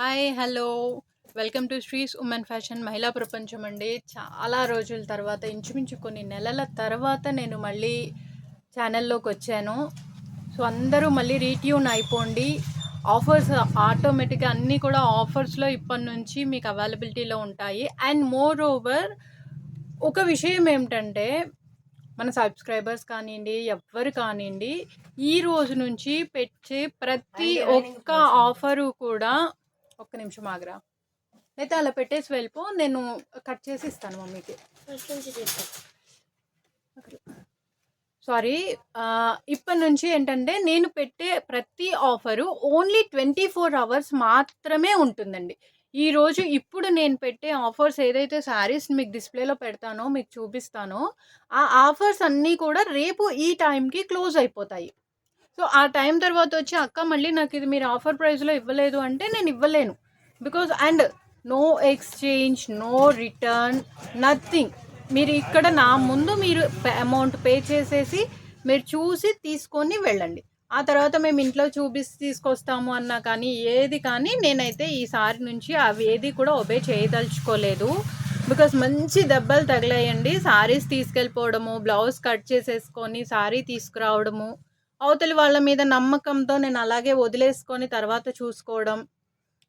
Hi hello. Welcome to Sris women fashion మహిళా ప్రపంచం అండి. చాలా రోజుల తర్వాత ఇంచుమించు కొన్ని నెలల తర్వాత నేను మళ్ళీ ఛానల్లోకి వచ్చాను. సో అందరూ మళ్ళీ రీట్యూన్ అయిపోండి. ఆఫర్స్ ఆటోమేటిక్గా అన్నీ కూడా ఆఫర్స్లో ఇప్పటి నుంచి మీకు అవైలబిలిటీలో ఉంటాయి. అండ్ మోర్ ఓవర్ ఒక విషయం ఏమిటంటే మన సబ్స్క్రైబర్స్ కానివ్వండి ఎవ్వరు కానివ్వండి ఈ రోజు నుంచి పెట్టే ప్రతి ఒక్క ఆఫరు కూడా ఒక్క నిమిషం ఆగరా. అయితే అలా పెట్టేసి వెళ్ళిపో నేను కట్ చేసి ఇస్తాను మమ్మీకి. సారీ ఇప్పటి నుంచి ఏంటంటే నేను పెట్టే ప్రతి offer only twenty four hours మాత్రమే ఉంటుందండి. ఈ రోజు ఇప్పుడు నేను పెట్టే ఆఫర్స్ ఏదైతే శారీస్ మీకు డిస్ప్లేలో పెడతానో మీకు చూపిస్తానో ఆ ఆఫర్స్ అన్నీ కూడా రేపు ఈ టైంకి క్లోజ్ అయిపోతాయి. సో ఆ టైం తర్వాత వచ్చి అక్క మళ్ళీ నాకు ఇది మీరు ఆఫర్ ప్రైస్లో ఇవ్వలేదు అంటే నేను ఇవ్వలేను. Because and no exchange no return nothing. మీరు ఇక్కడ నా ముందు మీరు అమౌంట్ పే చేసేసి మీరు చూసి తీసుకొని వెళ్ళండి. ఆ తర్వాత మేము ఇంట్లో చూపిసి తీసుకొస్తాము అన్నా కానీ ఏది కానీ నేనైతే ఈసారి నుంచి అవి ఏది కూడా ఒబే చేయదలుచుకోలేదు. బికాస్ మంచి దెబ్బలు తగిలాయండి. సారీస్ తీసుకెళ్ళిపోవడము బ్లౌజ్ కట్ చేసేసుకొని సారీ తీసుకురావడము. అవతలి వాళ్ళ మీద నమ్మకంతో నేను అలాగే వదిలేసుకొని తర్వాత చూసుకోవడం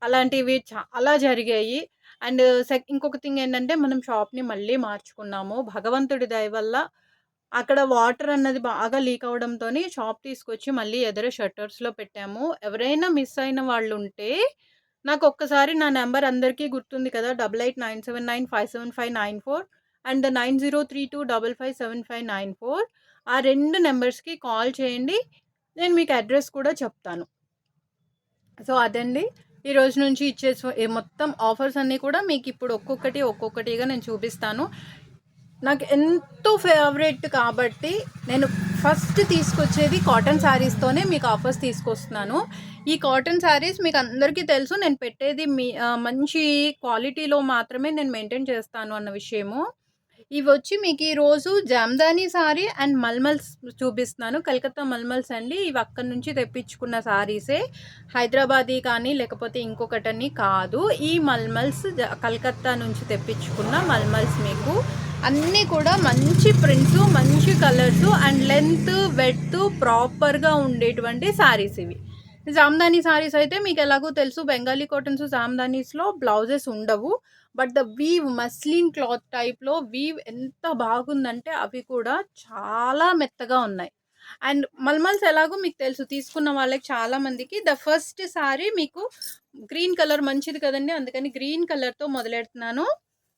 అలాంటివి చాలా జరిగాయి. అండ్ సెక్ ఇంకొక థింగ్ ఏంటంటే మనం షాప్ని మళ్ళీ మార్చుకున్నాము. భగవంతుడి దయ వల్ల అక్కడ వాటర్ అన్నది బాగా లీక్ అవడంతో షాప్ తీసుకొచ్చి మళ్ళీ ఎదుర షట్టర్స్లో పెట్టాము. ఎవరైనా మిస్ అయిన వాళ్ళు ఉంటే నాకు ఒక్కసారి నా నెంబర్ అందరికీ గుర్తుంది కదా double eight nine seven nine five seven five nine four. And nine zero three two double five seven five nine four ఆ రెండు నెంబర్స్కి కాల్ చేయండి. నేను మీకు అడ్రస్ కూడా చెప్తాను. సో అదండి. ఈ రోజు నుంచి ఇచ్చే మొత్తం ఆఫర్స్ అన్నీ కూడా మీకు ఇప్పుడు ఒక్కొక్కటి ఒక్కొక్కటిగా నేను చూపిస్తాను. నాకు ఎంతో ఫేవరెట్ కాబట్టి నేను ఫస్ట్ తీసుకొచ్చేది కాటన్ శారీస్తోనే మీకు ఆఫర్స్ తీసుకొస్తున్నాను. ఈ కాటన్ శారీస్ మీకు అందరికీ తెలుసు. నేను పెట్టేది మీ మంచి క్వాలిటీలో మాత్రమే నేను మెయింటైన్ చేస్తాను అన్న విషయము. ఇవి వచ్చి మీకు ఈరోజు జామ్దాని సారీ అండ్ మల్మల్స్ చూపిస్తున్నాను. కలకత్తా మల్మల్స్ అండి. ఇవి అక్కడి నుంచి తెప్పించుకున్న సారీసే. హైదరాబాదీ కానీ లేకపోతే ఇంకొకటని కాదు. ఈ మల్మల్స్ జ- కలకత్తా నుంచి తెప్పించుకున్న మల్మల్స్ మీకు. అన్నీ కూడా మంచి ప్రింట్స్ మంచి కలర్స్ అండ్ లెంత్ వెడ్త్ ప్రాపర్గా ఉండేటువంటి సారీస్ ఇవి. జామ్దానీ సారీస్ అయితే మీకు ఎలాగో తెలుసు బెంగాలీ కాటన్స్ జామ్దానీస్లో బ్లౌజెస్ ఉండవు. But the weave muslin cloth టైప్లో వీవ్ ఎంత బాగుందంటే అవి కూడా చాలా మెత్తగా ఉన్నాయి. అండ్ మల్మల్స్ ఎలాగో మీకు తెలుసు తీసుకున్న వాళ్ళకి చాలా మందికి ద ఫస్ట్ సారీ మీకు గ్రీన్ కలర్ మంచిది కదండి అందుకని గ్రీన్ కలర్తో మొదలెడుతున్నాను.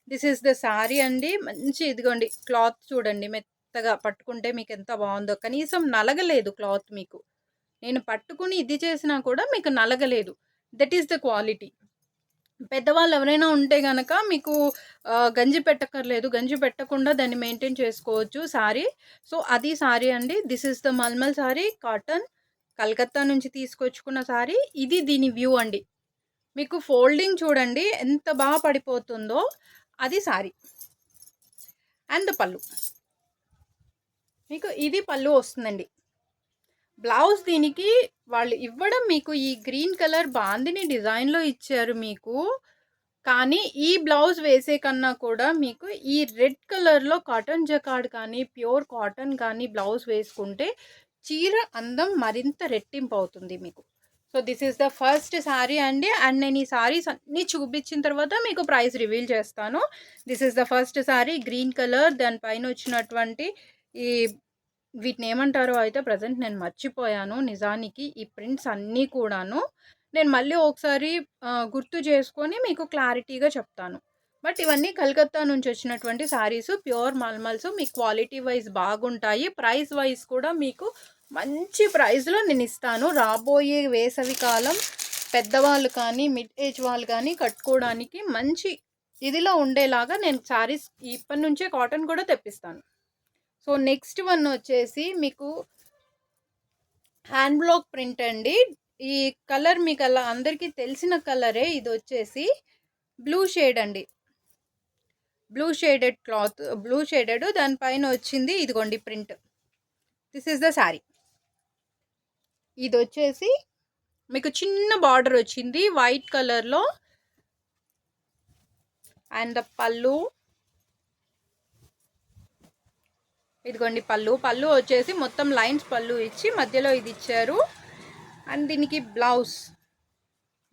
దిస్ ఈస్ ద సారీ అండి మంచి ఇదిగోండి క్లాత్ చూడండి మెత్తగా పట్టుకుంటే మీకు ఎంత బాగుందో. కనీసం నలగలేదు క్లాత్ మీకు. నేను పట్టుకుని ఇది చేసినా కూడా మీకు నలగలేదు. దట్ ఈస్ ద క్వాలిటీ పెద్దవాళ్ళు ఎవరైనా ఉంటే గనక మీకు గంజి పెట్టక్కర్లేదు. గంజి పెట్టకుండా దాన్ని మెయింటైన్ చేసుకోవచ్చు సారీ. సో అది సారీ అండి. This is the malmal sari cotton Calcutta నుంచి తీసుకొచ్చుకున్న సారీ. ఇది దీని వ్యూ అండి. మీకు ఫోల్డింగ్ చూడండి ఎంత బాగా పడిపోతుందో అది సారీ. అండ్ పళ్ళు. మీకు ఇది పళ్ళు వస్తుందండి. బ్లౌజ్ దీనికి వాళ్ళు ఇవ్వడం మీకు ఈ గ్రీన్ కలర్ బాందిని డిజైన్లో ఇచ్చారు మీకు. కానీ ఈ బ్లౌజ్ వేసే కన్నా కూడా మీకు ఈ రెడ్ కలర్లో కాటన్ జకాడ్ కానీ ప్యూర్ కాటన్ కానీ బ్లౌజ్ వేసుకుంటే చీర అందం మరింత రెట్టింపు అవుతుంది మీకు. So this is the first sari అండి. అండ్ నేను ఈ శారీస్ అన్నీ చూపించిన తర్వాత మీకు ప్రైస్ రివీల్ చేస్తాను. This is the first sari green colour. దానిపైన వచ్చినటువంటి ఈ వీటిని ఏమంటారో అయితే ప్రజెంట్ నేను మర్చిపోయాను. నిజానికి ఈ ప్రింట్స్ అన్నీ కూడాను నేను మళ్ళీ ఒకసారి గుర్తు చేసుకొని మీకు క్లారిటీగా చెప్తాను. బట్ ఇవన్నీ కలకత్తా నుంచి వచ్చినటువంటి శారీస్ ప్యూర్ మల్మల్స్ మీ క్వాలిటీ వైజ్ బాగుంటాయి. ప్రైస్ వైజ్ కూడా మీకు మంచి ప్రైస్లో నేను ఇస్తాను. రాబోయే వేసవి కాలం పెద్దవాళ్ళు కానీ మిడ్ ఏజ్ వాళ్ళు కానీ కట్టుకోవడానికి మంచి ఇదిలో ఉండేలాగా నేను శారీస్ ఇప్పటి నుంచే కాటన్ కూడా తెప్పిస్తాను. సో నెక్స్ట్ వన్ వచ్చేసి మీకు హ్యాండ్ బ్లాక్ ప్రింట్ అండి. ఈ కలర్ మీకు అలా అందరికీ తెలిసిన కలరే ఇది వచ్చేసి బ్లూ షేడ్ అండి. Blue shaded cloth blue shaded దానిపైన వచ్చింది ఇదిగోండి print. This is the sari. ఇది వచ్చేసి మీకు చిన్న బార్డర్ వచ్చింది వైట్ కలర్లో. అండ్ ద పళ్ళు ఇదిగోండి పళ్ళు. పళ్ళు వచ్చేసి మొత్తం లైన్స్ పళ్ళు ఇచ్చి మధ్యలో ఇది ఇచ్చారు. అండ్ దీనికి బ్లౌజ్.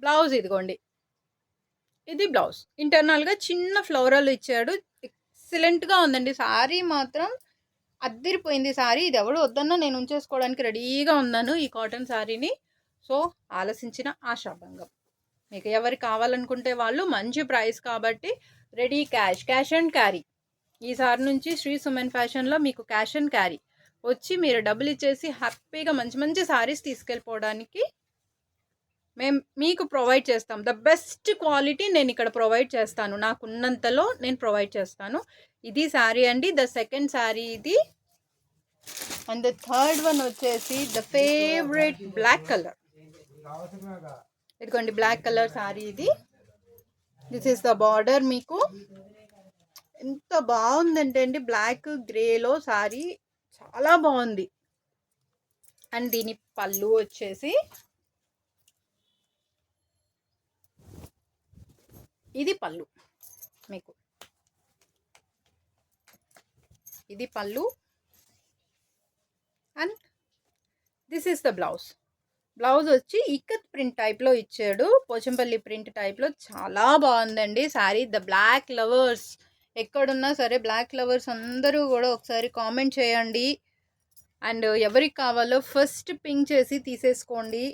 బ్లౌజ్ ఇదిగోండి. ఇది బ్లౌజ్. ఇంటర్నల్గా చిన్న ఫ్లోరల్ ఇచ్చాడు. ఎక్సలెంట్గా ఉందండి. శారీ మాత్రం అద్దరిపోయింది సారీ. ఇది ఎవడు వద్దన్నా నేను ఉంచేసుకోవడానికి రెడీగా ఉన్నాను ఈ కాటన్ సారీని. సో ఆలసించిన ఆశాభంగం. మీకు ఎవరు కావాలనుకుంటే వాళ్ళు మంచి ప్రైస్ కాబట్టి ready cash. Cash and carry. ఈసారి నుంచి శ్రీ సుమెన్ ఫ్యాషన్లో మీకు క్యాష్ అండ్ క్యారీ. వచ్చి మీరు డబ్బులు ఇచ్చేసి హ్యాపీగా మంచి మంచి సారీస్ తీసుకెళ్ళిపోవడానికి మేము మీకు ప్రొవైడ్ చేస్తాం. ద బెస్ట్ క్వాలిటీ నేను ఇక్కడ ప్రొవైడ్ చేస్తాను. నాకున్నంతలో నేను ప్రొవైడ్ చేస్తాను. ఇది శారీ అండి. ద సెకండ్ శారీ ఇది. అండ్ ద థర్డ్ వన్ వచ్చేసి ద ఫేవరెట్ బ్లాక్ కలర్. ఇదిగోండి బ్లాక్ కలర్ శారీ ఇది. దిస్ ఇస్ ద బార్డర్ మీకు. ఎంత బాగుందంటే అండి. బ్లాక్ గ్రేలో శారీ చాలా బాగుంది. అండ్ దీని పళ్ళు వచ్చేసి ఇది పళ్ళు మీకు. ఇది పళ్ళు and this is the blouse. Blouse వచ్చి ఇక్కత్ ప్రింట్ టైప్లో ఇచ్చాడు. పోచంపల్లి ప్రింట్ టైప్లో చాలా బాగుందండి. శారీ ద బ్లాక్ లవర్స్ ఎక్కడున్నా సరే బ్లాక్ లవర్స్ అందరూ కూడా ఒకసారి కామెంట్ చేయండి. అండ్ ఎవరికి కావాలో ఫస్ట్ పింక్ చేసి తీసేసుకోండి.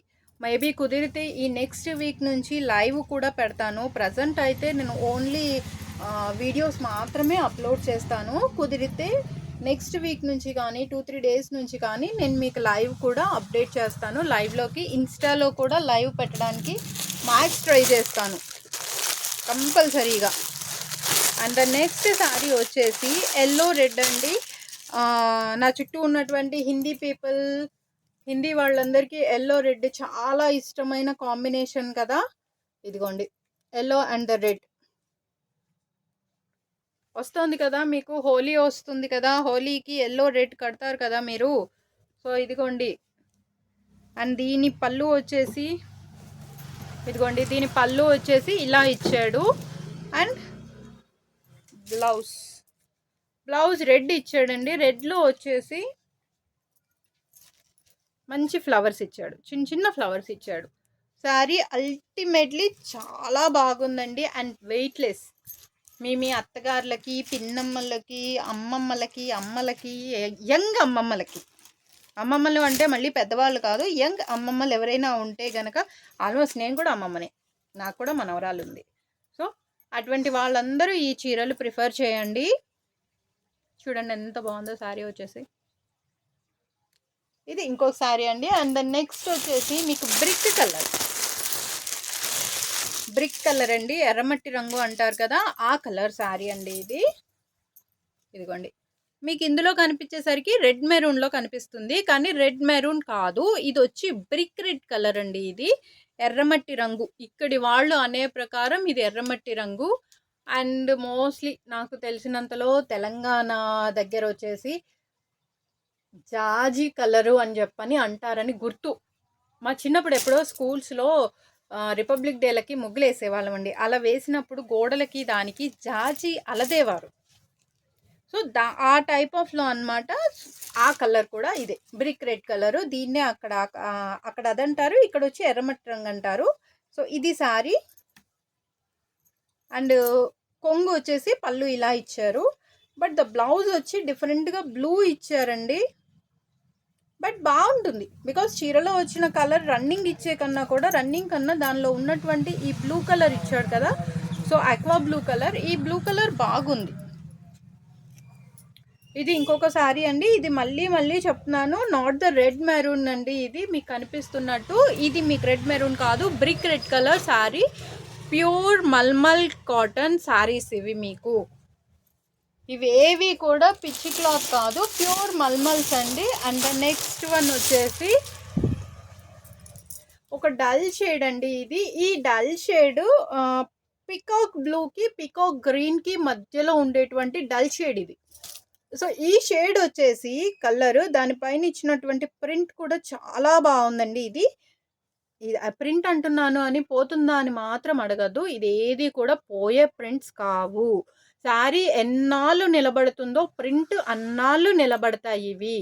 మేబీ కుదిరితే ఈ నెక్స్ట్ వీక్ నుంచి లైవ్ కూడా పెడతాను. ప్రజెంట్ అయితే నేను ఓన్లీ వీడియోస్ మాత్రమే అప్లోడ్ చేస్తాను. కుదిరితే నెక్స్ట్ వీక్ నుంచి కానీ టూ త్రీ డేస్ నుంచి కానీ నేను మీకు లైవ్ కూడా అప్డేట్ చేస్తాను. లైవ్లోకి ఇన్స్టాలో కూడా లైవ్ పెట్టడానికి మ్యాక్స్ ట్రై చేస్తాను. కంపల్సరీగా. అండ్ ద నెక్స్ట్ శారీ వచ్చేసి ఎల్లో రెడ్ అండి. నా చుట్టూ ఉన్నటువంటి హిందీ పీపుల్ హిందీ వాళ్ళందరికీ ఎల్లో రెడ్ చాలా ఇష్టమైన కాంబినేషన్ కదా. ఇదిగోండి ఎల్లో అండ్ ద రెడ్. వస్తుంది కదా మీకు హోలీ వస్తుంది కదా. హోలీకి ఎల్లో రెడ్ కడతారు కదా మీరు. సో ఇదిగోండి. అండ్ దీని పళ్ళు వచ్చేసి ఇదిగోండి దీని పళ్ళు వచ్చేసి ఇలా ఇచ్చాడు. And blouse. బ్లౌజ్ రెడ్ ఇచ్చాడండి. రెడ్లో వచ్చేసి మంచి ఫ్లవర్స్ ఇచ్చాడు. చిన్న చిన్న ఫ్లవర్స్ ఇచ్చాడు. శారీ అల్టిమేట్లీ చాలా బాగుందండి. And weightless. మీ మీ అత్తగారులకి పిన్నమ్మలకి అమ్మమ్మలకి అమ్మలకి యంగ్ అమ్మమ్మలకి. అమ్మమ్మలు అంటే మళ్ళీ పెద్దవాళ్ళు కాదు. యంగ్ అమ్మమ్మలు ఎవరైనా ఉంటే గనక ఆల్మోస్ట్ నేను కూడా అమ్మమ్మనే. నాకు కూడా మనవరాలు ఉంది. అటువంటి వాళ్ళందరూ ఈ చీరలు ప్రిఫర్ చేయండి. చూడండి ఎంత బాగుందో శారీ వచ్చేసి. ఇది ఇంకొక శారీ అండి. అండ్ నెక్స్ట్ వచ్చేసి మీకు బ్రిక్ కలర్. బ్రిక్ కలర్ అండి. ఎర్రమట్టి రంగు అంటారు కదా ఆ కలర్ శారీ అండి ఇది. ఇదిగోండి. మీకు ఇందులో కనిపించేసరికి రెడ్ మెరూన్లో కనిపిస్తుంది. కానీ రెడ్ మెరూన్ కాదు. ఇది వచ్చి బ్రిక్ రెడ్ కలర్ అండి ఇది. ఎర్రమట్టి రంగు. ఇక్కడి వాళ్ళు అనే ప్రకారం ఇది ఎర్రమట్టి రంగు. అండ్ మోస్ట్లీ నాకు తెలిసినంతలో తెలంగాణ దగ్గర వచ్చేసి జాజి కలరు అని చెప్పని అంటారని గుర్తు. మా చిన్నప్పుడు ఎప్పుడో స్కూల్స్లో రిపబ్లిక్ డేలకి ముగ్గులు వేసేవాళ్ళం అండి అలా వేసినప్పుడు గోడలకి దానికి జాజి అలదేవారు. సో దా ఆ టైప్ ఆఫ్లో అన్నమాట ఆ కలర్ కూడా ఇదే. బ్రిక్ రెడ్ కలరు దీన్నే అక్కడ అక్కడ అదంటారు ఇక్కడ వచ్చి ఎర్రమట్టి రంగు అంటారు. సో ఇది సారీ. అండ్ కొంగు వచ్చేసి పళ్ళు ఇలా ఇచ్చారు. బట్ ద బ్లౌజ్ వచ్చి డిఫరెంట్గా బ్లూ ఇచ్చారండి. బట్ బాగుంటుంది. బికాస్ చీరలో వచ్చిన కలర్ రన్నింగ్ ఇచ్చే కన్నా కూడా రన్నింగ్ కన్నా దానిలో ఉన్నటువంటి ఈ బ్లూ కలర్ ఇచ్చాడు కదా. So aqua blue colour. ఈ బ్లూ కలర్ బాగుంది. ఇది ఇంకొక శారీ అండి. ఇది మళ్ళీ మళ్ళీ చెప్తున్నాను. నాట్ ద రెడ్ మెరూన్ అండి ఇది. మీకు కనిపిస్తున్నట్టు ఇది మీకు రెడ్ మెరూన్ కాదు. Brick red colour sari pure malmal cotton saris ఇవి మీకు. ఇవి కూడా పిచ్చి క్లాత్ కాదు. ప్యూర్ మల్మల్స్ అండి. అండ్ నెక్స్ట్ వన్ వచ్చేసి ఒక డల్ షేడ్ అండి ఇది. ఈ డల్ షేడ్ పికాక్ బ్లూకి పికాక్ గ్రీన్కి మధ్యలో ఉండేటువంటి డల్ షేడ్ ఇది. సో ఈ షేడ్ వచ్చేసి కలర్. దానిపైన ఇచ్చినటువంటి ప్రింట్ కూడా చాలా బాగుందండి ఇది. ఇది ప్రింట్ అంటున్నాను అని పోతుందా అని మాత్రం అడగదు ఇది ఏది కూడా పోయే ప్రింట్స్ కావు. శారీ ఎన్నాళ్ళు నిలబడుతుందో ప్రింట్ అన్నాళ్ళు నిలబడతాయి ఇవి.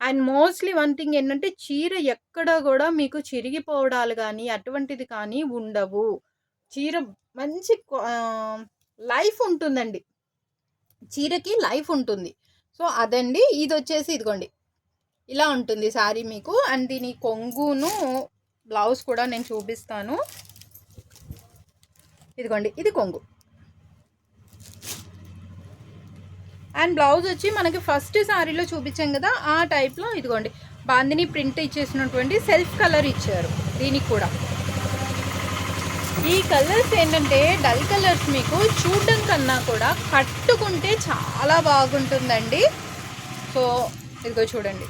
అండ్ మోస్ట్లీ వన్ థింగ్ ఏంటంటే చీర ఎక్కడ కూడా మీకు చిరిగిపోవడాలు కానీ అటువంటిది కానీ ఉండవు. చీర మంచి లైఫ్ ఉంటుందండి. చీరకి లైఫ్ ఉంటుంది. సో అదండి. ఇది వచ్చేసి ఇదిగోండి. ఇలా ఉంటుంది శారీ మీకు. అండ్ దీని కొంగును బ్లౌజ్ కూడా నేను చూపిస్తాను. ఇదిగోండి. ఇది కొంగు. అండ్ బ్లౌజ్ వచ్చి మనకి ఫస్ట్ శారీలో చూపించాం కదా ఆ టైప్లో ఇదిగోండి. బాందిని ప్రింట్ ఇచ్చేసినటువంటి సెల్ఫ్ కలర్ ఇచ్చారు దీనికి కూడా. ఈ కలర్స్ ఏంటంటే డల్ కలర్స్ మీకు చూడడం కన్నా కూడా కట్టుకుంటే చాలా బాగుంటుందండి. సో ఇదిగో చూడండి.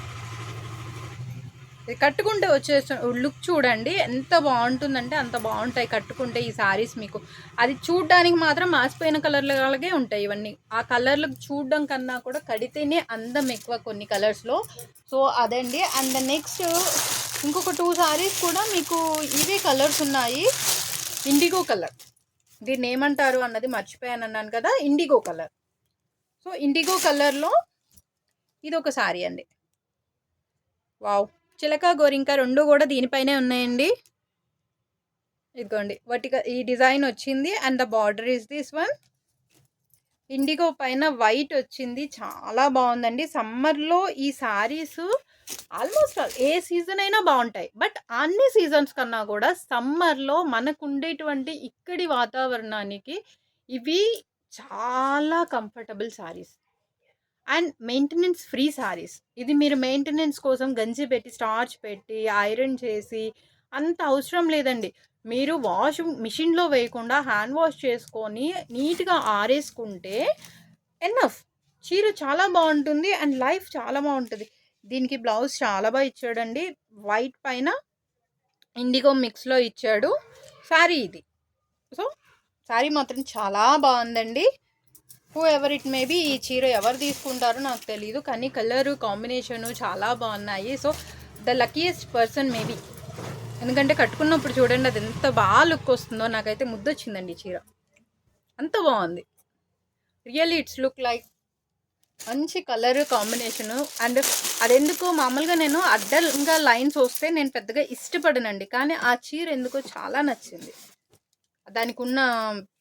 కట్టుకుంటే వచ్చే లుక్ చూడండి ఎంత బాగుంటుందంటే అంత బాగుంటాయి కట్టుకుంటే ఈ శారీస్ మీకు. అది చూడడానికి మాత్రం మాసిపోయిన కలర్లలాగే ఉంటాయి ఇవన్నీ. ఆ కలర్లు చూడడం కన్నా కూడా కడితేనే అందం ఎక్కువ కొన్ని కలర్స్లో. సో అదండి. అండ్ నెక్స్ట్ ఇంకొక టూ శారీస్ కూడా మీకు ఇవే కలర్స్ ఉన్నాయి. ఇండిగో కలర్ దీన్ని ఏమంటారు అన్నది మర్చిపోయాను అన్నాను కదా ఇండిగో కలర్ సో ఇండిగో కలర్లో ఇది ఒక శారీ అండి. వావ్ చిలక గోరింక రెండు కూడా దీనిపైనే ఉన్నాయండి. ఇదిగోండి వాటిక ఈ డిజైన్ వచ్చింది and the border is this one indigo పైన వైట్ వచ్చింది చాలా బాగుందండి. సమ్మర్లో ఈ saris almost all a season అయినా బాగుంటాయి. బట్ అన్ని సీజన్స్ కన్నా కూడా సమ్మర్లో మనకు ఉండేటువంటి ఇక్కడి వాతావరణానికి ఇవి చాలా comfortable saris and maintenance free saris ఇది మీరు మెయింటెనెన్స్ కోసం గంజి పెట్టి స్టార్చ్ పెట్టి ఐరన్ చేసి అంత అవసరం లేదండి. మీరు వాష్ మిషన్లో వేయకుండా హ్యాండ్ వాష్ చేసుకొని నీట్గా ఆరేసుకుంటే ఎన్నఫ్ చీర చాలా బాగుంటుంది అండ్ లైఫ్ చాలా బాగుంటుంది. దీనికి బ్లౌజ్ చాలా బాగా ఇచ్చాడండి. వైట్ పైన ఇండిగో మిక్స్లో ఇచ్చాడు. శారీ ఇది. సో శారీ మాత్రం చాలా బాగుందండి. హూ ఎవర్ ఇట్ మేబీ ఈ చీర ఎవరు తీసుకుంటారో నాకు తెలియదు కానీ కలర్ కాంబినేషను చాలా బాగున్నాయి. So the luckiest person maybe ఎందుకంటే కట్టుకున్నప్పుడు చూడండి అది ఎంత బాగా లుక్ వస్తుందో నాకైతే ముద్దొచ్చిందండి ఈ చీర. అంత బాగుంది. రియల్లీ ఇట్స్ లుక్ లైక్ మంచి కలర్ కాంబినేషను అండ్ అదెందుకు? మామూలుగా నేను అడ్డంగా లైన్స్ వస్తే నేను పెద్దగా ఇష్టపడనండి. కానీ ఆ చీర ఎందుకో చాలా నచ్చింది. దానికి ఉన్న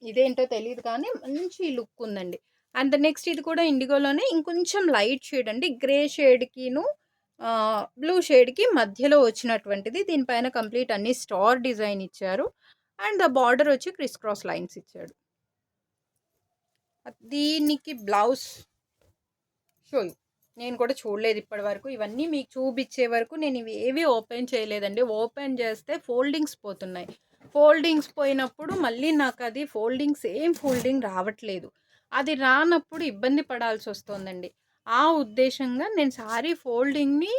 ఇదేంటో తెలియదు కానీ మంచి లుక్ ఉందండి. అండ్ నెక్స్ట్ ఇది కూడా ఇండిగోలోనే ఇంకొంచెం లైట్ షేడ్ అండి. గ్రే షేడ్కిను బ్లూ షేడ్కి మధ్యలో వచ్చినటువంటిది. దీనిపైన కంప్లీట్ అన్ని స్టార్ డిజైన్ ఇచ్చారు. అండ్ ద బార్డర్ వచ్చి క్రిస్ క్రాస్ లైన్స్ ఇచ్చాడు. దీనికి బ్లౌజ్ షో నేను కూడా చూడలేదు ఇప్పటి వరకు. ఇవన్నీ మీకు చూపించే వరకు నేను ఇవి ఏవి ఓపెన్ చేయలేదండి. ఓపెన్ చేస్తే ఫోల్డింగ్స్ పోతున్నాయి. ఫోల్డింగ్స్ పోయినప్పుడు మళ్ళీ నాకు అది ఫోల్డింగ్స్ ఏం ఫోల్డింగ్ రావట్లేదు. అది రానప్పుడు ఇబ్బంది పడాల్సి వస్తుందండి. ఆ ఉద్దేశంగా నేను సారీ ఫోల్డింగ్ని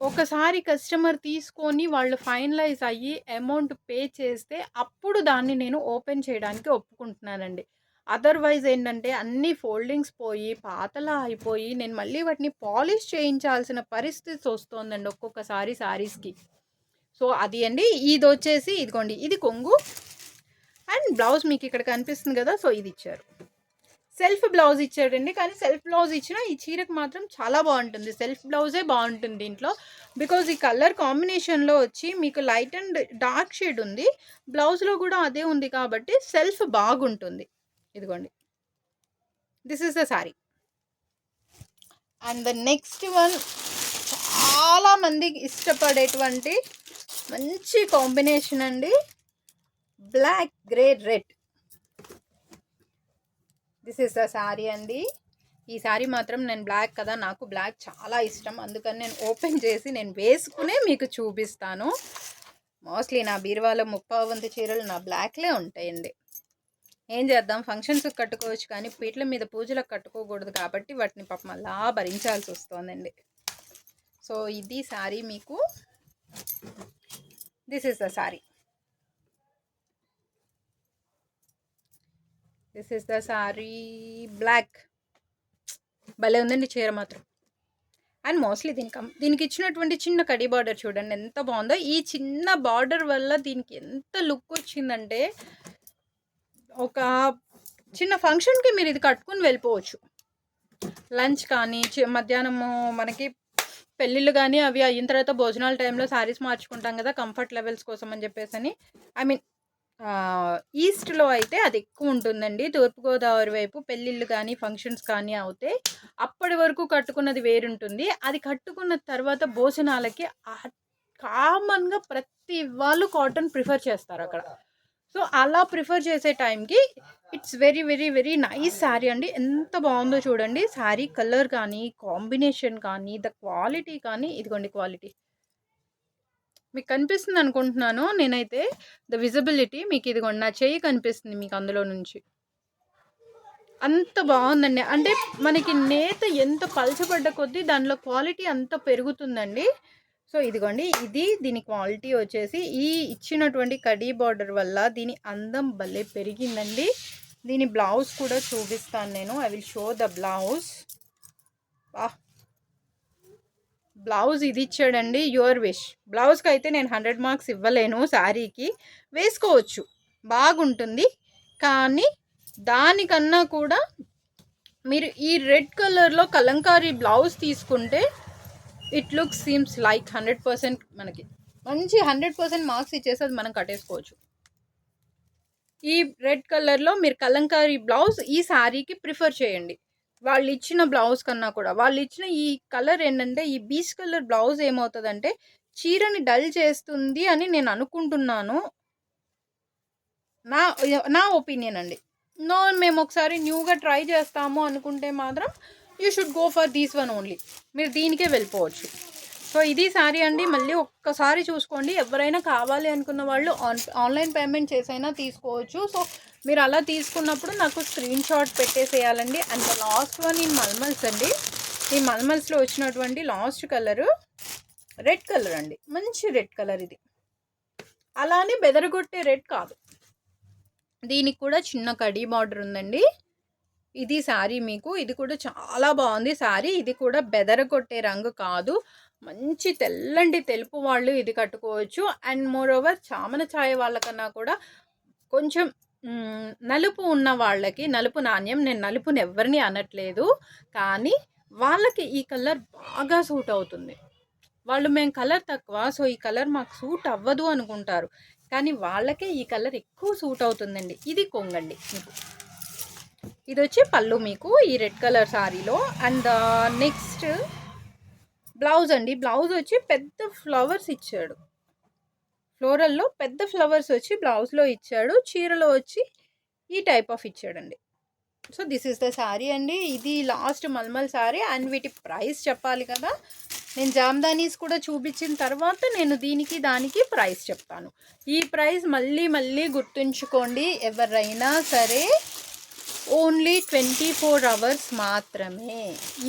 ఒకసారి కస్టమర్ తీసుకొని వాళ్ళు ఫైనలైజ్ అయ్యి అమౌంట్ పే చేస్తే అప్పుడు దాన్ని నేను ఓపెన్ చేయడానికి ఒప్పుకుంటున్నానండి. అదర్వైజ్ ఏంటంటే అన్ని ఫోల్డింగ్స్ పోయి పాతలా అయిపోయి నేను మళ్ళీ వాటిని పాలిష్ చేయించాల్సిన పరిస్థితి వస్తుందండి ఒక్కొక్కసారి శారీస్కి. సో అది అండి. ఇది వచ్చేసి ఇదిగోండి. ఇది కొంగు. అండ్ బ్లౌజ్ మీకు ఇక్కడ కనిపిస్తుంది కదా సో ఇది ఇచ్చారు. సెల్ఫ్ బ్లౌజ్ ఇచ్చాడండి. కానీ సెల్ఫ్ బ్లౌజ్ ఇచ్చిన ఈ చీరకు మాత్రం చాలా బాగుంటుంది. సెల్ఫ్ బ్లౌజే బాగుంటుంది దీంట్లో. బికాజ్ ఈ కలర్ కాంబినేషన్లో వచ్చి మీకు లైట్ అండ్ డార్క్ షేడ్ ఉంది. బ్లౌజ్లో కూడా అదే ఉంది కాబట్టి సెల్ఫ్ బాగుంటుంది. ఇదిగోండి. This is the sari and the next one చాలా మందికి ఇష్టపడేటువంటి మంచి కాంబినేషన్ అండి. Black grey red this is the sari అండి. ఈ శారీ మాత్రం నేను బ్లాక్ కదా నాకు బ్లాక్ చాలా ఇష్టం. అందుకని నేను ఓపెన్ చేసి నేను వేసుకునే మీకు చూపిస్తాను. మోస్ట్లీ నా బీరువాలో ముప్పై వంతు చీరలు నా బ్లాక్లే ఉంటాయండి. ఏం చేద్దాం? ఫంక్షన్స్ కట్టుకోవచ్చు కానీ పీటల మీద పూజలకు కట్టుకోకూడదు కాబట్టి వాటిని పాపం అలా భరించాల్సి వస్తుందండి. సో ఇది శారీ మీకు. This is the sari. This is the sari. Black భలే ఉందండి చీర మాత్రం. అండ్ మోస్ట్లీ దీనికి దీనికి ఇచ్చినటువంటి చిన్న కడి బార్డర్ చూడండి ఎంత బాగుందో. ఈ చిన్న బార్డర్ వల్ల దీనికి ఎంత లుక్ వచ్చిందంటే ఒక చిన్న ఫంక్షన్కి మీరు ఇది కట్టుకుని వెళ్ళిపోవచ్చు. లంచ్ కానీ చి- మధ్యాహ్నము మనకి పెళ్ళిళ్ళు కానీ అవి అయిన తర్వాత భోజనాల టైంలో శారీస్ మార్చుకుంటాం కదా కంఫర్ట్ లెవెల్స్ కోసం అని చెప్పేసి అని ఐ మీన్ ఈస్ట్లో అయితే అది ఎక్కువ ఉంటుందండి. తూర్పుగోదావరి వైపు పెళ్ళిళ్ళు కానీ ఫంక్షన్స్ కానీ అవుతే అప్పటి వరకు కట్టుకున్నది వేరుంటుంది. అది కట్టుకున్న తర్వాత భోజనాలకి కామన్గా ప్రతి వాళ్ళు కాటన్ ప్రిఫర్ చేస్తారు అక్కడ. సో అలా ప్రిఫర్ చేసే టైంకి it's very very very nice sari అండి. ఎంత బాగుందో చూడండి. శారీ కలర్ కానీ కాంబినేషన్ కానీ ద క్వాలిటీ కానీ ఇదిగోండి క్వాలిటీ. మీకు కనిపిస్తుంది అనుకుంటున్నాను నేనైతే. ద విజిబిలిటీ మీకు ఇదిగోండి నా చెయ్యి కనిపిస్తుంది మీకు అందులో నుంచి. అంత బాగుందండి. అంటే మనకి నేత ఎంత పలచబడ్డ కొద్దీ దానిలో క్వాలిటీ అంత పెరుగుతుందండి. సో ఇదిగోండి. ఇది దీని క్వాలిటీ వచ్చేసి ఈ ఇచ్చినటువంటి కడీ బార్డర్ వల్ల దీని అందం భలే పెరిగిందండి. దీని బ్లౌజ్ కూడా చూపిస్తాను నేను. I will show the blouse. వాహ్! బ్లౌజ్ ఇది ఇచ్చాడండి. Your wish. బ్లౌజ్కి అయితే నేను హండ్రెడ్ మార్క్స్ ఇవ్వలేను శారీకి. వేసుకోవచ్చు. బాగుంటుంది. కానీ దానికన్నా కూడా మీరు ఈ రెడ్ కలర్లో కలంకారీ బ్లౌజ్ తీసుకుంటే it look seems like hundred percent మనకి. మంచి హండ్రెడ్ పర్సెంట్ మార్క్స్ ఇచ్చేసి అది మనం కట్టేసుకోవచ్చు. ఈ రెడ్ కలర్లో మీరు కలంకారీ బ్లౌజ్ ఈ శారీకి ప్రిఫర్ చేయండి. వాళ్ళు ఇచ్చిన బ్లౌజ్ కన్నా కూడా. వాళ్ళు ఇచ్చిన ఈ కలర్ ఏంటంటే ఈ బీచ్ కలర్ బ్లౌజ్ ఏమవుతుందంటే చీరని డల్ చేస్తుంది అని నేను అనుకుంటున్నాను. నా నా ఒపీనియన్ అండి. నో మేము ఒకసారి న్యూగా ట్రై చేస్తాము అనుకుంటే మాత్రం you should go for these one only మీరు దీనికే వెళ్ళిపోవచ్చు. సో ఇది సారీ అండి. మళ్ళీ ఒక్కసారి చూసుకోండి. ఎవరైనా కావాలి అనుకున్న వాళ్ళు ఆన్ ఆన్లైన్ పేమెంట్ చేసైనా తీసుకోవచ్చు. సో మీరు అలా తీసుకున్నప్పుడు నాకు screen shot పెట్టేసేయాలండి. And last one in malmals అండి. ఈ మల్మల్స్లో వచ్చినటువంటి లాస్ట్ కలరు రెడ్ కలర్ అండి. మంచి రెడ్ కలర్ ఇది. అలానే బెదరగొట్టే రెడ్ కాదు. దీనికి కూడా చిన్న కడీ బార్డర్ ఉందండి. ఇది శారీ మీకు. ఇది కూడా చాలా బాగుంది శారీ. ఇది కూడా బెదరగొట్టే రంగు కాదు. మంచి తెల్లండి తెలుపు వాళ్ళు ఇది కట్టుకోవచ్చు. అండ్ మోర్ ఓవర్ చామన ఛాయ వాళ్ళకన్నా కూడా కొంచెం నలుపు ఉన్న వాళ్ళకి నలుపు నాణ్యం. నేను నలుపుని ఎవరిని అనట్లేదు. కానీ వాళ్ళకి ఈ కలర్ బాగా సూట్ అవుతుంది. వాళ్ళు మేము కలర్ తక్కువ. సో ఈ కలర్ మాకు సూట్ అవ్వదు అనుకుంటారు. కానీ వాళ్ళకే ఈ కలర్ ఎక్కువ సూట్ అవుతుందండి. ఇది కొంగండి. మీకు ఇది వచ్చి పళ్ళు మీకు ఈ రెడ్ కలర్ శారీలో అండ్ నెక్స్ట్ బ్లౌజ్ అండి. బ్లౌజ్ వచ్చి పెద్ద ఫ్లవర్స్ ఇచ్చాడు. ఫ్లోరల్లో పెద్ద ఫ్లవర్స్ వచ్చి బ్లౌజ్లో ఇచ్చాడు. చీరలో వచ్చి ఈ టైప్ ఆఫ్ ఇచ్చాడండి. So this is the sari అండి. ఇది లాస్ట్ మల్మల్ శారీ అండ్ వీటి ప్రైస్ చెప్పాలి కదా. నేను జామ్దానీస్ కూడా చూపించిన తర్వాత నేను దీనికి దానికి ప్రైస్ చెప్తాను. ఈ ప్రైస్ మళ్ళీ మళ్ళీ గుర్తుంచుకోండి. ఎవరైనా సరే ఓన్లీ ట్వంటీ ఫోర్ అవర్స్ మాత్రమే.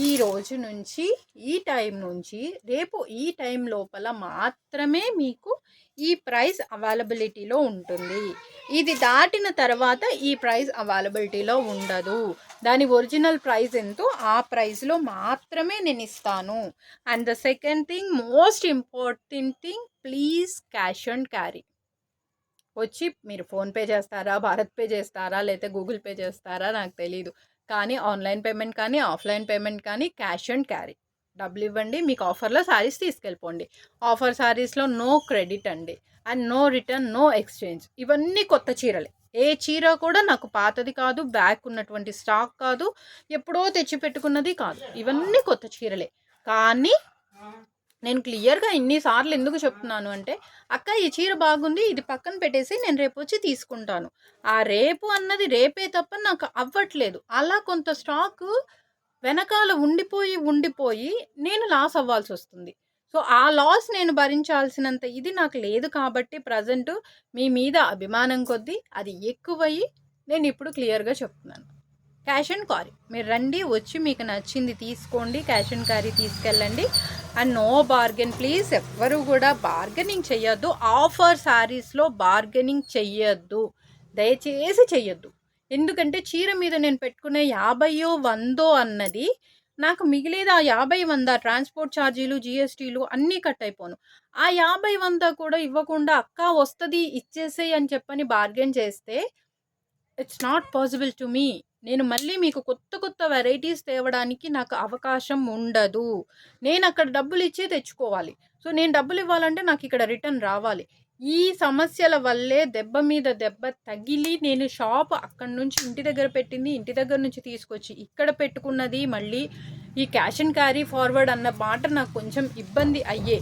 ఈ రోజు నుంచి ఈ టైం నుంచి రేపు ఈ టైం లోపల మాత్రమే మీకు ఈ ప్రైస్ అవైలబిలిటీలో ఉంటుంది. ఇది దాటిన తర్వాత ఈ ప్రైస్ అవైలబిలిటీలో ఉండదు. దాని ఒరిజినల్ ప్రైస్ ఎంతో ఆ ప్రైస్లో మాత్రమే నేను ఇస్తాను. And the second thing most important thing please cash and carry. వచ్చి మీరు ఫోన్పే చేస్తారా భారత్ పే చేస్తారా లేకపోతే గూగుల్ పే చేస్తారా నాకు తెలీదు. కానీ ఆన్లైన్ పేమెంట్ కానీ ఆఫ్లైన్ పేమెంట్ కానీ క్యాష్ అండ్ క్యారీ. డబ్బులు ఇవ్వండి మీకు ఆఫర్లో శారీస్ తీసుకెళ్ళిపోండి. ఆఫర్ శారీస్లో నో క్రెడిట్ అండి. And no return no exchange. ఇవన్నీ కొత్త చీరలే. ఏ చీర కూడా నాకు పాతది కాదు బ్యాక్ ఉన్నటువంటి స్టాక్ కాదు ఎప్పుడో తెచ్చి పెట్టుకున్నది కాదు. ఇవన్నీ కొత్త చీరలే. కానీ నేను క్లియర్గా ఇన్నిసార్లు ఎందుకు చెప్తున్నాను అంటే అక్క ఈ చీర బాగుంది ఇది పక్కన పెట్టేసి నేను రేపు వచ్చి తీసుకుంటాను. ఆ రేపు అన్నది రేపే తప్ప నాకు అవ్వట్లేదు. అలా కొంత స్టాక్ వెనకాల ఉండిపోయి ఉండిపోయి నేను లాస్ అవ్వాల్సి వస్తుంది. సో ఆ లాస్ నేను భరించాల్సినంత ఇది నాకు లేదు కాబట్టి ప్రజెంట్ మీ మీద అభిమానం కొద్దీ అది ఎక్కువయ్యి నేను ఇప్పుడు క్లియర్గా చెప్తున్నాను. క్యాష్ అండ్ క్యారీ మీరు రండి వచ్చి మీకు నచ్చింది తీసుకోండి క్యాష్ అండ్ క్యారీ తీసుకెళ్ళండి. And no bargain please. ఎవ్వరు కూడా బార్గెనింగ్ చెయ్యొద్దు. ఆఫర్ శారీస్లో బార్గెనింగ్ చెయ్యొద్దు. దయచేసి చెయ్యొద్దు. ఎందుకంటే చీర మీద నేను పెట్టుకునే యాభయో వందో అన్నది నాకు మిగిలేది ఆ యాభై వంద ట్రాన్స్పోర్ట్ ఛార్జీలు జిఎస్టీలు అన్నీ కట్ అయిపోను. ఆ యాభై వంద కూడా ఇవ్వకుండా అక్క వస్తుంది ఇచ్చేసేయి అని చెప్పని బార్గెన్ చేస్తే it's not possible to me నేను మళ్ళీ మీకు కొత్త కొత్త వెరైటీస్ తేవడానికి నాకు అవకాశం ఉండదు. నేను అక్కడ డబ్బులు ఇచ్చే తెచ్చుకోవాలి. సో నేను డబ్బులు ఇవ్వాలంటే నాకు ఇక్కడ రిటర్న్ రావాలి. ఈ సమస్యల వల్లే దెబ్బ మీద దెబ్బ తగిలి నేను షాప్ అక్కడి నుంచి ఇంటి దగ్గర పెట్టింది ఇంటి దగ్గర నుంచి తీసుకొచ్చి ఇక్కడ పెట్టుకున్నది మళ్ళీ ఈ క్యాష్ అండ్ క్యారీ ఫార్వర్డ్ అన్న మాట నాకు కొంచెం ఇబ్బంది అయ్యే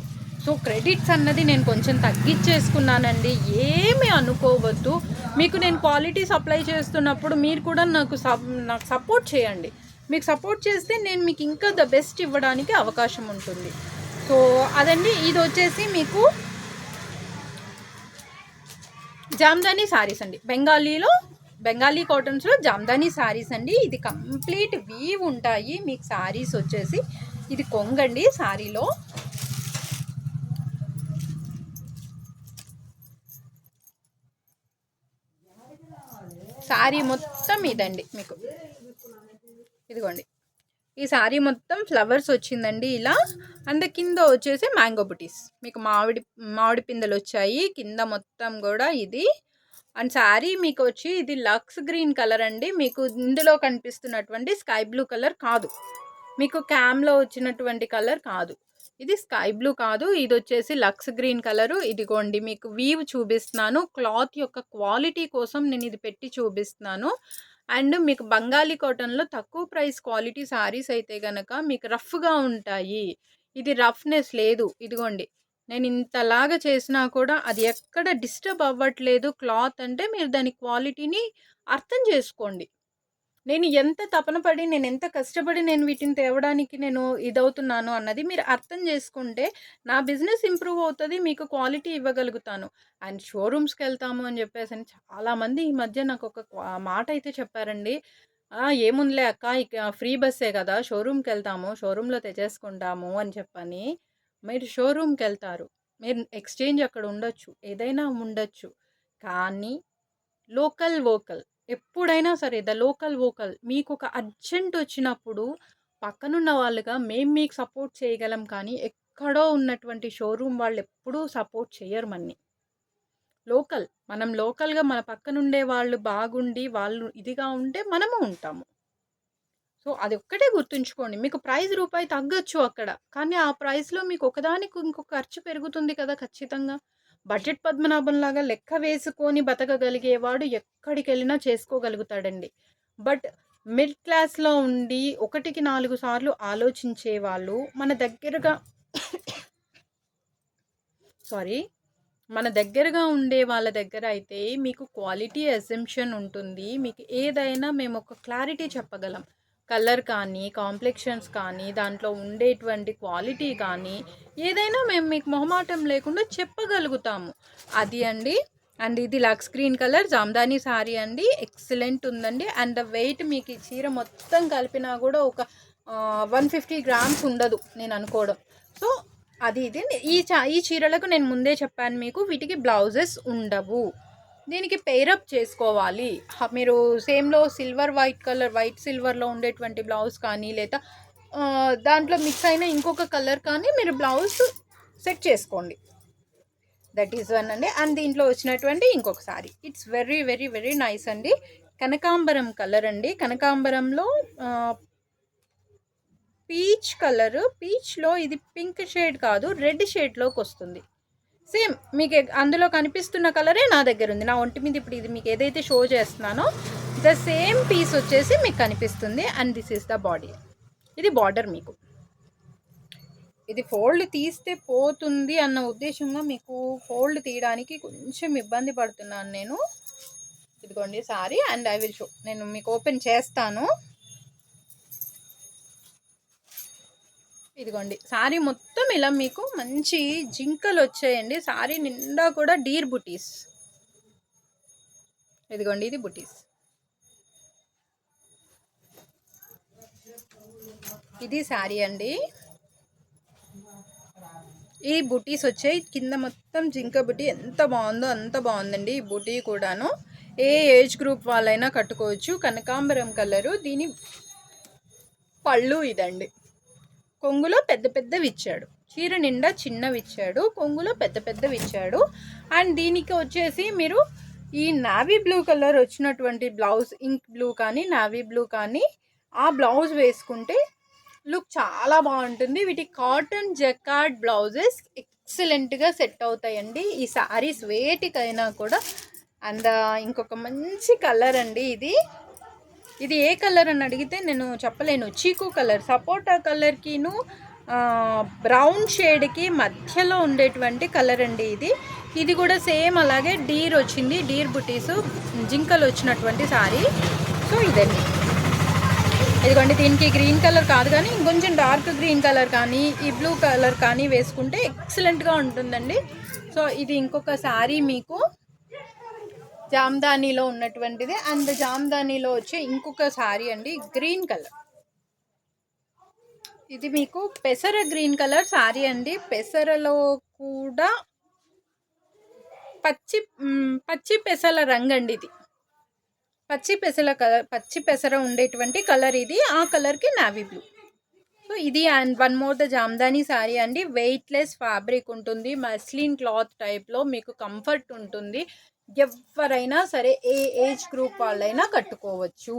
సో క్రెడిట్స్ అన్నది నేను కొంచెం తగ్గించేసుకున్నానండి. ఏమి అనుకోవద్దు. మీకు నేను క్వాలిటీ సప్లై చేస్తున్నప్పుడు మీరు కూడా నాకు సప్ నాకు సపోర్ట్ చేయండి. మీకు సపోర్ట్ చేస్తే నేను మీకు ఇంకా ద బెస్ట్ ఇవ్వడానికి అవకాశం ఉంటుంది. సో అదండి ఇది వచ్చేసి మీకు జామ్దానీ సారీస్ అండి. బెంగాలీలో బెంగాలీ కాటన్స్లో జామ్దానీ సారీస్ అండి. ఇది కంప్లీట్ వీవ్ ఉంటాయి. మీకు శారీస్ వచ్చేసి ఇది కొంగండి సారీలో. శారీ మొత్తం ఇదండి మీకు. ఇదిగోండి. ఈ శారీ మొత్తం ఫ్లవర్స్ వచ్చిందండి ఇలా. అంత కింద వచ్చేసి మ్యాంగో బుటీస్. మీకు మామిడి మామిడి పిందెలు వచ్చాయి. కింద మొత్తం కూడా ఇది. అండ్ శారీ మీకు వచ్చి ఇది లక్స్ గ్రీన్ కలర్ అండి. మీకు ఇందులో కనిపిస్తున్నటువంటి స్కై బ్లూ కలర్ కాదు. మీకు క్యామ్లో వచ్చినటువంటి కలర్ కాదు. ఇది స్కై బ్లూ కాదు ఇది వచ్చేసి లక్స్ గ్రీన్ కలరు. ఇదిగోండి మీకు వీవ్ చూపిస్తున్నాను. క్లాత్ యొక్క క్వాలిటీ కోసం నేను ఇది పెట్టి చూపిస్తున్నాను. అండ్ మీకు బంగాళీ కాటన్లో తక్కువ ప్రైస్ క్వాలిటీ సారీస్ అయితే కనుక మీకు రఫ్గా ఉంటాయి. ఇది రఫ్నెస్ లేదు. ఇదిగోండి నేను ఇంతలాగా చేసినా కూడా అది ఎక్కడ డిస్టర్బ్ అవ్వట్లేదు. క్లాత్ అంటే మీరు దాని క్వాలిటీని అర్థం చేసుకోండి. నేను ఎంత తపన పడి నేను ఎంత కష్టపడి నేను వీటిని తేవడానికి నేను ఇదవుతున్నాను అన్నది మీరు అర్థం చేసుకుంటే నా బిజినెస్ ఇంప్రూవ్ అవుతుంది మీకు క్వాలిటీ ఇవ్వగలుగుతాను. అండ్ షోరూమ్స్కి వెళ్తాము అని చెప్పేసి అని చాలామంది ఈ మధ్య నాకు ఒక మాట అయితే చెప్పారండి. ఏముందిలే అక్క ఇక ఫ్రీ బస్సే కదా షోరూమ్కి వెళ్తాము షోరూంలో తెచ్చేసుకుంటాము అని చెప్పని మీరు షోరూమ్కి వెళ్తారు. మీరు ఎక్స్చేంజ్ అక్కడ ఉండొచ్చు ఏదైనా ఉండొచ్చు. కానీ లోకల్ వోకల్ ఎప్పుడైనా సరే ద లోకల్ వోకల్ మీకు ఒక అర్జెంట్ వచ్చినప్పుడు పక్కనున్న వాళ్ళుగా మేము మీకు సపోర్ట్ చేయగలం కానీ ఎక్కడో ఉన్నటువంటి షోరూమ్ వాళ్ళు ఎప్పుడూ సపోర్ట్ చేయరు మన్ని. లోకల్ మనం లోకల్గా మన పక్కనుండే వాళ్ళు బాగుండి వాళ్ళు ఇదిగా ఉంటే మనము ఉంటాము. సో అది ఒక్కటే గుర్తుంచుకోండి. మీకు ప్రైస్ రూపాయి తగ్గొచ్చు అక్కడ. కానీ ఆ ప్రైస్లో మీకు ఒకదానికి ఇంకొక ఖర్చు పెరుగుతుంది కదా ఖచ్చితంగా. బడ్జెట్ పద్మనాభంలాగా లెక్క వేసుకొని బతకగలిగేవాడు ఎక్కడికి వెళ్ళినా చేసుకోగలుగుతాడండి. బట్ మిడ్ క్లాస్లో ఉండి ఒకటికి నాలుగు సార్లు ఆలోచించే వాళ్ళు మన దగ్గరగా సారీ మన దగ్గరగా ఉండే వాళ్ళ దగ్గర అయితే మీకు క్వాలిటీ అసెంప్షన్ ఉంటుంది. మీకు ఏదైనా మేము ఒక క్లారిటీ చెప్పగలం. కలర్ కానీ కాంప్లెక్షన్స్ కానీ దాంట్లో ఉండేటువంటి క్వాలిటీ కానీ ఏదైనా మేము మీకు మొహమాటం లేకుండా చెప్పగలుగుతాము. అది అండి. అండ్ ఇది lux green colour jamdani sari అండి. ఎక్సలెంట్ ఉందండి. అండ్ ద వెయిట్ మీకు ఈ చీర మొత్తం కలిపినా కూడా ఒక వన్ ఫిఫ్టీ గ్రామ్స్ ఉండదు నేను అనుకోవడం. సో అది ఇది. ఈ చా ఈ చీరలకు నేను ముందే చెప్పాను మీకు వీటికి బ్లౌజెస్ ఉండవు. దీనికి పేరప్ చేసుకోవాలి. మీరు సేమ్లో సిల్వర్ వైట్ కలర్ వైట్ సిల్వర్లో ఉండేటువంటి బ్లౌజ్ కానీ లేదా దాంట్లో మిక్స్ అయిన ఇంకొక కలర్ కానీ మీరు బ్లౌజ్ సెట్ చేసుకోండి. దట్ ఈస్ వన్ అండి. అండ్ దీంట్లో వచ్చినటువంటి ఇంకొక sari it's very very very nice అండి. కనకాంబరం కలర్ అండి. కనకాంబరంలో పీచ్ కలర్ పీచ్లో ఇది పింక్ షేడ్ కాదు రెడ్ షేడ్లోకి వస్తుంది. సేమ్ మీకు అందులో కనిపిస్తున్న కలరే నా దగ్గర ఉంది. నా ఒంటి మీద ఇప్పుడు ఇది మీకు ఏదైతే షో చేస్తున్నానో ద సేమ్ పీస్ వచ్చేసి మీకు కనిపిస్తుంది and this is the body ఇది బార్డర్ మీకు. ఇది ఫోల్డ్ తీస్తే పోతుంది అన్న ఉద్దేశంగా మీకు ఫోల్డ్ తీయడానికి కొంచెం ఇబ్బంది పడుతున్నాను నేను. ఇదిగోండి sorry and I will show నేను మీకు ఓపెన్ చేస్తాను. ఇదిగోండి. సారీ మొత్తం ఇలా మీకు మంచి జింకలు వచ్చాయండి. సారీ నిండా కూడా డీర్ బుటీస్. ఇదిగోండి ఇది బుటీస్. ఇది సారీ అండి. ఈ బుటీస్ వచ్చాయి. కింద మొత్తం జింక బుటీ ఎంత బాగుందో అంత బాగుందండి ఈ బుటీ కూడాను. ఏ ఏజ్ గ్రూప్ వాళ్ళైనా కట్టుకోవచ్చు. కనకాంబరం కలరు. దీని పళ్ళు ఇదండి. కొంగులో పెద్ద పెద్దవి ఇచ్చాడు చీర నిండా చిన్నవి ఇచ్చాడు కొంగులో పెద్ద పెద్దవి ఇచ్చాడు అండ్ దీనికి వచ్చేసి మీరు ఈ నావీ బ్లూ కలర్ వచ్చినటువంటి బ్లౌజ్ ఇంక్ బ్లూ కానీ నావీ బ్లూ కానీ ఆ బ్లౌజ్ వేసుకుంటే లుక్ చాలా బాగుంటుంది. వీటి కాటన్ జకార్డ్ బ్లౌజెస్ ఎక్సలెంట్గా సెట్ అవుతాయండి. ఈ శారీస్ వేటికైనా కూడా. అండ్ ఇంకొక మంచి కలర్ అండి ఇది. ఇది ఏ కలర్ అని అడిగితే నేను చెప్పలేను. చీకు కలర్ సపోటా కలర్కిను బ్రౌన్ షేడ్కి మధ్యలో ఉండేటువంటి కలర్ అండి ఇది. ఇది కూడా సేమ్ అలాగే డీర్ వచ్చింది. డీర్ బుటీస్ జింకలు వచ్చినటువంటి సారీ. సో ఇదండి. ఇదిగోండి దీనికి గ్రీన్ కలర్ కాదు కానీ ఇంకొంచెం డార్క్ గ్రీన్ కలర్ కానీ ఈ బ్లూ కలర్ కానీ వేసుకుంటే ఎక్సలెంట్గా ఉంటుందండి. సో ఇది ఇంకొక శారీ మీకు. జామ్దానీలో ఉన్నటువంటిది. అండ్ జామ్దానీలో వచ్చే ఇంకొక శారీ అండి గ్రీన్ కలర్. ఇది మీకు పెసర గ్రీన్ కలర్ శారీ అండి. పెసరలో కూడా పచ్చి పచ్చి పెసల రంగు అండి ఇది. పచ్చి పెసల కలర్ పచ్చి పెసర ఉండేటువంటి కలర్ ఇది. ఆ కలర్కి నావీ బ్లూ. సో ఇది and one more the jamdani sari అండి. వెయిట్లెస్ ఫ్యాబ్రిక్ ఉంటుంది. మస్లిన్ క్లాత్ టైప్లో మీకు కంఫర్ట్ ఉంటుంది. ఎవరైనా సరే ఏ ఏజ్ గ్రూప్ వాళ్ళైనా కట్టుకోవచ్చు.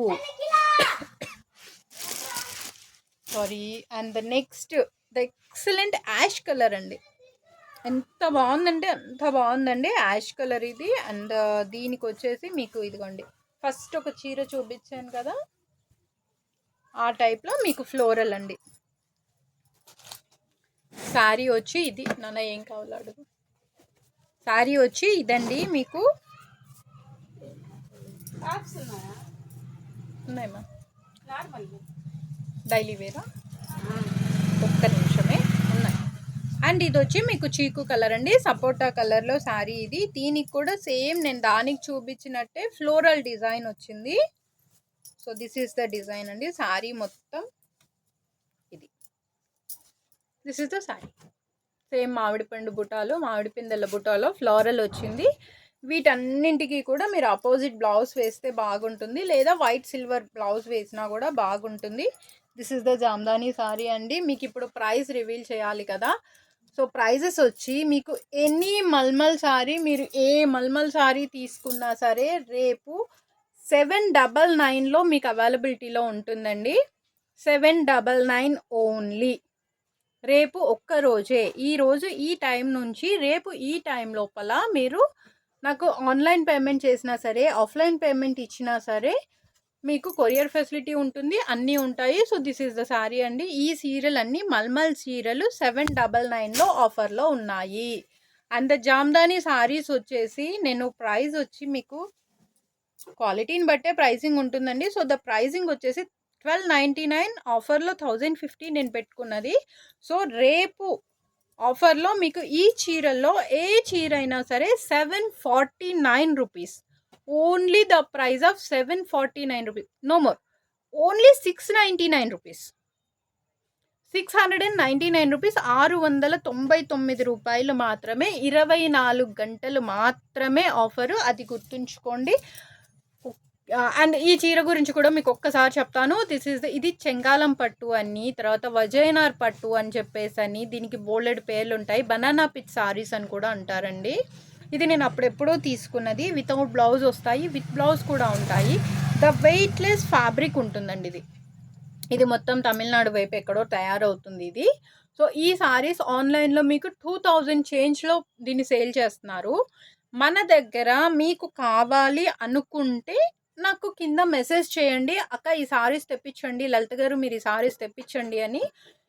Sari and the next the excellent ash colour అండి. ఎంత బాగుందంటే అంత బాగుందండి యాష్ కలర్ ఇది. అండ్ దీనికి వచ్చేసి మీకు ఇదిగోండి ఫస్ట్ ఒక చీర చూపించాను కదా. ఆ టైప్లో మీకు ఫ్లోరల్ అండి. శారీ వచ్చి ఇది. నాన్న ఏం కావాలో అడుగు. శారీ వచ్చి ఇదండి మీకు. ఉన్నాయమ్మా డైలీ వేరా ఒక్క నిమిషమే. ఉన్నాయి. అండ్ ఇది వచ్చి మీకు చీకు కలర్ అండి. సపోటా కలర్లో శారీ ఇది. దీనికి కూడా సేమ్ నేను దానికి చూపించినట్టే ఫ్లోరల్ డిజైన్ వచ్చింది. So this is the design అండి. శారీ మొత్తం ఇది. This is the sari. Same మామిడి పండు బుటాలు మామిడి పిందెల బుటాలో ఫ్లోరల్ వచ్చింది. వీటన్నింటికి కూడా మీరు అపోజిట్ బ్లౌజ్ వేస్తే బాగుంటుంది. లేదా వైట్ సిల్వర్ బ్లౌజ్ వేసినా కూడా బాగుంటుంది. This is the jamdani sari అండి. మీకు ఇప్పుడు ప్రైస్ రివీల్ చేయాలి కదా. సో ప్రైజెస్ వచ్చి మీకు ఎనీ మల్మల్ సారీ మీరు ఏ మల్మల్ సారీ తీసుకున్నా సరే రేపు సెవెన్ డబల్ నైన్లో మీకు అవైలబిలిటీలో ఉంటుందండి. Seven double nine only. రేపు ఒక్క రోజే. ఈ రోజు ఈ టైం నుంచి రేపు ఈ టైం లోపల మీరు నాకు ఆన్లైన్ పేమెంట్ చేసినా సరే ఆఫ్లైన్ పేమెంట్ ఇచ్చినా సరే మీకు కొరియర్ ఫెసిలిటీ ఉంటుంది అన్నీ ఉంటాయి. So this is the sari అండి. ఈ సీరియల్ అన్నీ మల్మల్ సీరలు సెవెన్ డబల్ నైన్లో ఆఫర్లో ఉన్నాయి. అండ్ ద జామ్దానీ సారీస్ వచ్చేసి నేను ప్రైస్ వచ్చి మీకు క్వాలిటీని బట్టే ప్రైసింగ్ ఉంటుందండి. సో ద ప్రైసింగ్ వచ్చేసి ట్వెల్వ్ నైంటీ నైన్ ఆఫర్లో థౌజండ్ ఫిఫ్టీ నేను పెట్టుకున్నది. సో రేపు ఆఫర్లో మీకు ఈ చీరల్లో ఏ చీర అయినా సరే seven forty nine rupees. Only the price of seven forty nine rupees no more. Only six ninety nine rupees. Six hundred and ninety nine rupees ఆరు వందల తొంభై తొమ్మిది రూపాయలు మాత్రమే ఇరవై నాలుగు గంటలు మాత్రమే ఆఫరు. అది గుర్తుంచుకోండి. అండ్ ఈ చీర గురించి కూడా మీకు ఒక్కసారి చెప్తాను. దిస్ ఇస్ ఇది చెంగాలం పట్టు అని తర్వాత వజయనార్ పట్టు అని చెప్పేసి అని దీనికి బోల్డెడ్ పేర్లు ఉంటాయి. బనానా పిచ్ సారీస్ అని కూడా అంటారండి. ఇది నేను అప్పుడెప్పుడో తీసుకున్నది. వితౌట్ బ్లౌజ్ వస్తాయి విత్ బ్లౌజ్ కూడా ఉంటాయి. ద వెయిట్లెస్ ఫ్యాబ్రిక్ ఉంటుందండి ఇది. ఇది మొత్తం తమిళనాడు వైపు ఎక్కడో తయారవుతుంది ఇది. సో ఈ సారీస్ ఆన్లైన్లో మీకు టూ థౌజండ్ చేంజ్లో దీన్ని సేల్ చేస్తున్నారు. మన దగ్గర మీకు కావాలి అనుకుంటే నాకు కింద మెసేజ్ చేయండి అక్క ఈ సారీస్ తెప్పించండి లలిత గారు మీరు ఈ సారీస్ తెప్పించండి అని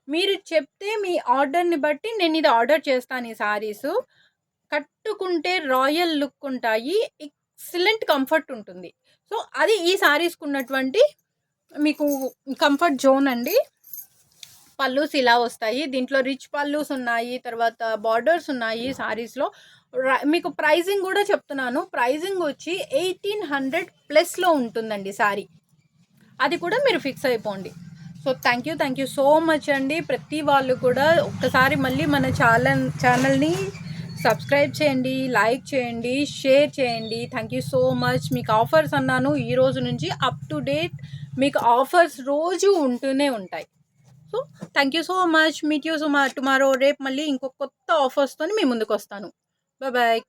మీరు చెప్తే మీ ఆర్డర్ని బట్టి నేను ఇది ఆర్డర్ చేస్తాను ఈ సారీస్. కట్టుకుంటే రాయల్ లుక్ ఉంటాయి ఎక్సలెంట్ కంఫర్ట్ ఉంటుంది. సో అది ఈ సారీస్కి ఉన్నటువంటి మీకు కంఫర్ట్ జోన్ అండి. పల్లూస్ ఇలా వస్తాయి దీంట్లో రిచ్ పల్లూస్ ఉన్నాయి తర్వాత బార్డర్స్ ఉన్నాయి సారీస్లో. మీకు ప్రైజింగ్ కూడా చెప్తున్నాను. ప్రైజింగ్ వచ్చి ఎయిటీన్ హండ్రెడ్ ప్లస్లో ఉంటుందండి సారీ. అది కూడా మీరు ఫిక్స్ అయిపోండి. So thank you thank you so much అండి. ప్రతి వాళ్ళు కూడా ఒక్కసారి మళ్ళీ మన ఛానల్ ఛానల్ని సబ్స్క్రైబ్ చేయండి లైక్ చేయండి షేర్ చేయండి. Thank you so much. మీకు ఆఫర్స్ అన్నాను ఈ రోజు నుంచి అప్ టు డేట్ మీకు ఆఫర్స్ రోజు ఉంటూనే ఉంటాయి. So thank you so much. Meet you so much tomorrow రేపు మళ్ళీ ఇంకో కొత్త ఆఫర్స్తో మీ ముందుకు వస్తాను Bye bye.